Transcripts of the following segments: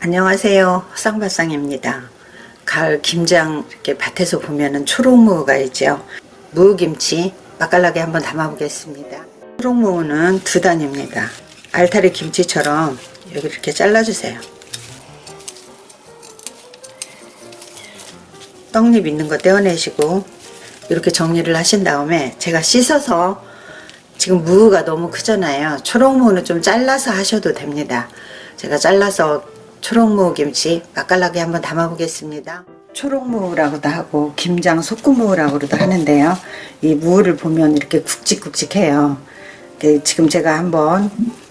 안녕하세요. 쌍바쌍입니다. 가을 김장 이렇게 밭에서 보면은 초록무가 있죠. 무김치 맛깔나게 한번 담아보겠습니다. 초록무는 두 단입니다. 알타리 김치처럼 여기 이렇게 잘라주세요. 떡잎 있는 거 떼어내시고 이렇게 정리를 하신 다음에 제가 씻어서 지금 무가 너무 크잖아요. 초록무는 좀 잘라서 하셔도 됩니다. 제가 잘라서 초록무 김치 맛깔나게 한번 담아 보겠습니다. 초록무라고도 하고 김장 속무라고도 하는데요. 이 무를 보면 이렇게 굵직굵직해요. 지금 제가 한번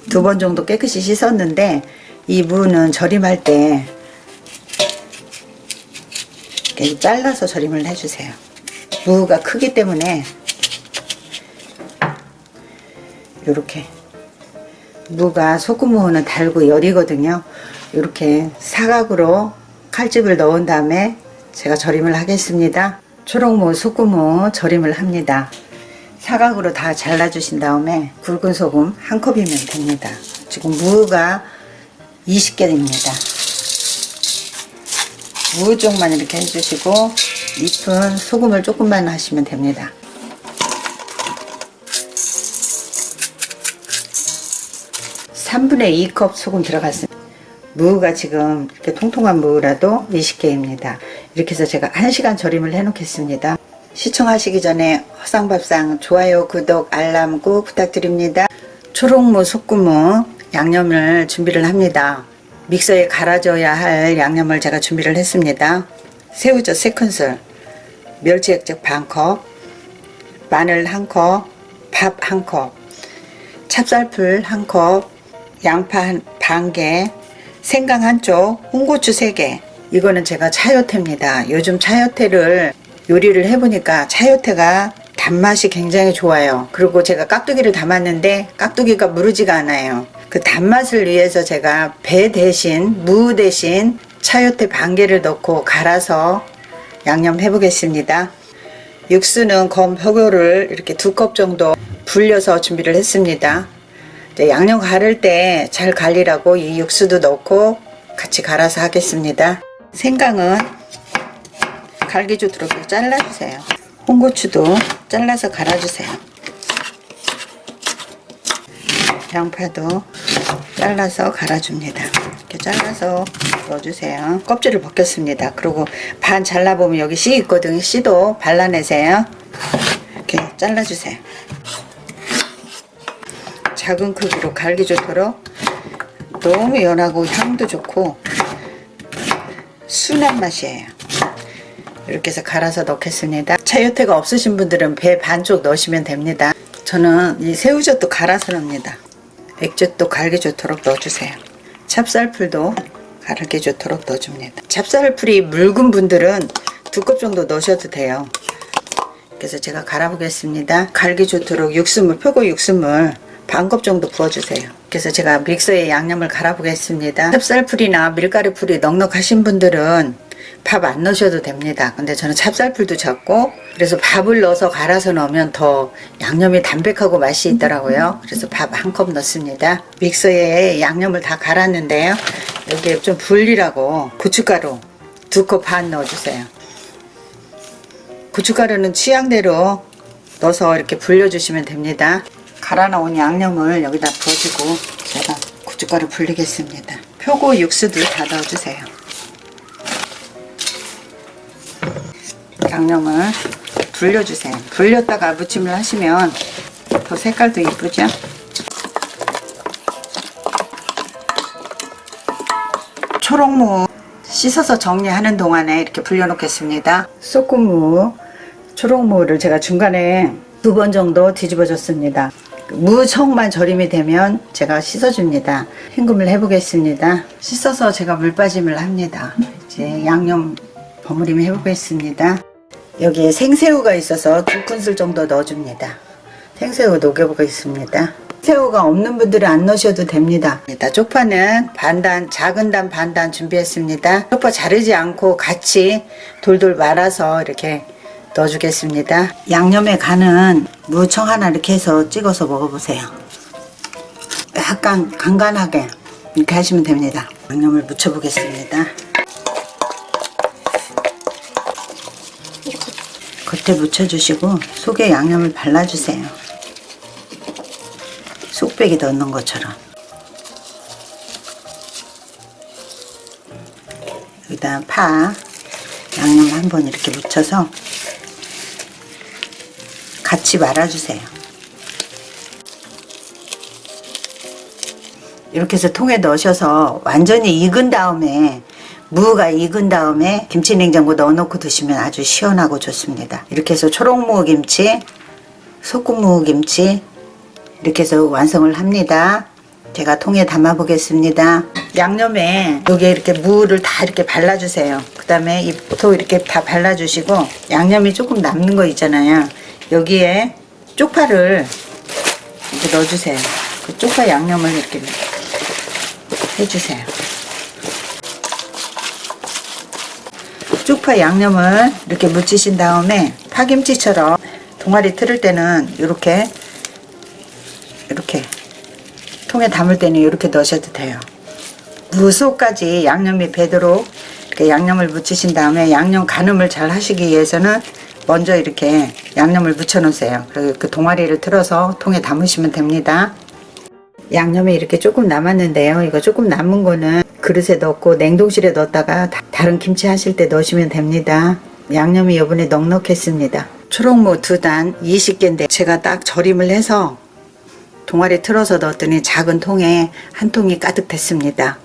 두 번 정도 깨끗이 씻었는데 이 무는 절임할 때 이렇게 잘라서 절임을 해주세요. 무가 크기 때문에 이렇게 무가 소금무는 달고 열이거든요. 이렇게 사각으로 칼집을 넣은 다음에 제가 절임을 하겠습니다. 초록무, 소금무 절임을 합니다. 사각으로 다 잘라주신 다음에 굵은 소금 한 컵이면 됩니다. 지금 무가 20개입니다. 무 쪽만 이렇게 해주시고 잎은 소금을 조금만 하시면 됩니다. 3분의 2컵 소금 들어갔습니다. 무가 지금 이렇게 통통한 무라도 20개입니다. 이렇게 해서 제가 1시간 절임을 해 놓겠습니다. 시청하시기 전에 허상밥상 좋아요, 구독, 알람 꼭 부탁드립니다. 초록무, 속무무 양념을 준비를 합니다. 믹서에 갈아줘야 할 양념을 제가 준비를 했습니다. 새우젓 3큰술, 멸치액젓 반컵, 마늘 1컵, 밥 1컵, 찹쌀풀 1컵, 양파 한 반 개, 생강 한쪽, 홍고추 3개. 이거는 제가 차요태입니다. 요즘 차요태를 요리를 해보니까 차요태가 단맛이 굉장히 좋아요. 그리고 제가 깍두기를 담았는데 깍두기가 무르지가 않아요. 그 단맛을 위해서 제가 배 대신, 무 대신 차요태 반 개를 넣고 갈아서 양념 해 보겠습니다. 육수는 검표고를 이렇게 두 컵 정도 불려서 준비를 했습니다. 양념 가를 때잘 갈리라고 이 육수도 넣고 같이 갈아서 하겠습니다. 생강은 갈기주 도록 잘라주세요. 홍고추도 잘라서 갈아주세요. 양파도 잘라서 갈아줍니다. 이렇게 잘라서 넣어주세요. 껍질을 벗겼습니다. 그리고 반 잘라보면 여기 씨 있거든요. 씨도 발라내세요. 이렇게 잘라주세요. 작은 크기로 갈기 좋도록 너무 연하고 향도 좋고 순한 맛이에요. 이렇게 해서 갈아서 넣겠습니다. 차요태가 없으신 분들은 배 반쪽 넣으시면 됩니다. 저는 이 새우젓도 갈아서 넣습니다. 액젓도 갈기 좋도록 넣어주세요. 찹쌀풀도 갈기 좋도록 넣어줍니다. 찹쌀풀이 묽은 분들은 두 컵 정도 넣으셔도 돼요. 그래서 제가 갈아보겠습니다. 갈기 좋도록 육수물, 표고 육수물 반컵 정도 부어주세요. 그래서 제가 믹서에 양념을 갈아보겠습니다. 찹쌀풀이나 밀가루풀이 넉넉하신 분들은 밥 안 넣으셔도 됩니다. 근데 저는 찹쌀풀도 적고 그래서 밥을 넣어서 갈아서 넣으면 더 양념이 담백하고 맛이 있더라고요. 그래서 밥 한 컵 넣습니다. 믹서에 양념을 다 갈았는데요. 여기에 좀 불리라고 고춧가루 두 컵 반 넣어주세요. 고춧가루는 취향대로 넣어서 이렇게 불려주시면 됩니다. 갈아 놓은 양념을 여기다 부어주고 제가 고춧가루 불리겠습니다. 표고 육수도 다 넣어주세요. 양념을 불려주세요. 불렸다가 무침을 하시면 더 색깔도 이쁘죠? 초록무 씻어서 정리하는 동안에 이렇게 불려놓겠습니다. 소금무, 초록무를 제가 중간에 두 번 정도 뒤집어 줬습니다. 무청만 절임이 되면 제가 씻어줍니다. 헹굼을 해보겠습니다. 씻어서 제가 물 빠짐을 합니다. 이제 양념 버무림 해보겠습니다. 여기에 생새우가 있어서 두 큰술 정도 넣어줍니다. 생새우 녹여보겠습니다. 새우가 없는 분들은 안 넣으셔도 됩니다. 쪽파는 반단, 작은 단 반단 준비했습니다. 쪽파 자르지 않고 같이 돌돌 말아서 이렇게 넣어주겠습니다. 양념에 간은 무청 하나 이렇게 해서 찍어서 먹어보세요. 약간 간간하게 이렇게 하시면 됩니다. 양념을 묻혀보겠습니다. 겉에 묻혀주시고 속에 양념을 발라주세요. 쏙빼기 넣는 것처럼. 여기다 파 양념 한번 이렇게 묻혀서 같이 말아주세요. 이렇게 해서 통에 넣으셔서 완전히 익은 다음에 무가 익은 다음에 김치 냉장고 넣어놓고 드시면 아주 시원하고 좋습니다. 이렇게 해서 초록무 김치, 소금무 김치 이렇게 해서 완성을 합니다. 제가 통에 담아 보겠습니다. 양념에 여기에 이렇게 무를 다 이렇게 발라주세요. 그 다음에 이또 이렇게 다 발라주시고 양념이 조금 남는 거 있잖아요. 여기에 쪽파를 이렇게 넣어주세요. 그 쪽파 양념을 이렇게 해주세요. 쪽파 양념을 이렇게 묻히신 다음에 파김치처럼 동아리 틀을 때는 이렇게 이렇게 통에 담을 때는 이렇게 넣으셔도 돼요. 무소까지 양념이 배도록 이렇게 양념을 묻히신 다음에 양념 가늠을 잘 하시기 위해서는 먼저 이렇게 양념을 묻혀 놓으세요. 그리고 그 동아리를 틀어서 통에 담으시면 됩니다. 양념이 이렇게 조금 남았는데요. 이거 조금 남은 거는 그릇에 넣고 냉동실에 넣었다가 다- 다른 김치 하실 때 넣으시면 됩니다. 양념이 이번에 넉넉했습니다. 초록무 두 단 20개인데 제가 딱 절임을 해서 동아리 틀어서 넣었더니 작은 통에 한 통이 가득 됐습니다.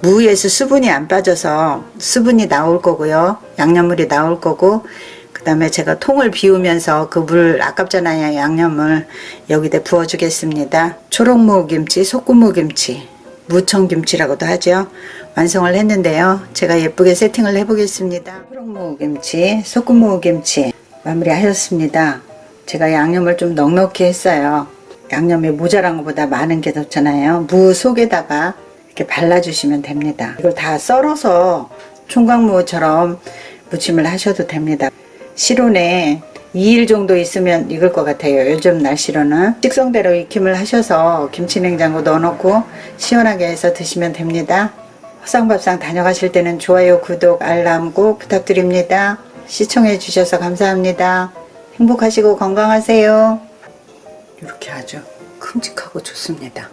무에서 수분이 안 빠져서 수분이 나올 거고요. 양념물이 나올 거고 그 다음에 제가 통을 비우면서 그 물 아깝잖아요. 양념을 여기다 부어주겠습니다. 초록무 김치, 소금무 김치, 무청 김치라고도 하죠. 완성을 했는데요. 제가 예쁘게 세팅을 해보겠습니다. 초록무 김치, 소금무 김치 마무리 하셨습니다. 제가 양념을 좀 넉넉히 했어요. 양념이 모자란 것보다 많은 게 좋잖아요. 무 속에다가 이렇게 발라주시면 됩니다. 이걸 다 썰어서 총각무처럼 무침을 하셔도 됩니다. 실온에 2일 정도 있으면 익을 것 같아요. 요즘 날씨로는 식성대로 익힘을 하셔서 김치냉장고 넣어놓고 시원하게 해서 드시면 됩니다. 화상밥상 다녀가실 때는 좋아요, 구독, 알람 꼭 부탁드립니다. 시청해 주셔서 감사합니다. 행복하시고 건강하세요. 이렇게 아주 큼직하고 좋습니다.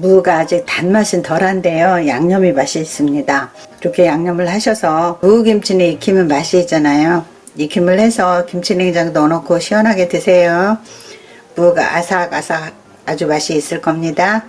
무가 아직 단맛은 덜한데요. 양념이 맛이 있습니다. 이렇게 양념을 하셔서 무김치는 익히면 맛이 있잖아요. 익힘을 해서 김치냉장 넣어놓고 시원하게 드세요. 무가 아삭아삭 아주 맛이 있을 겁니다.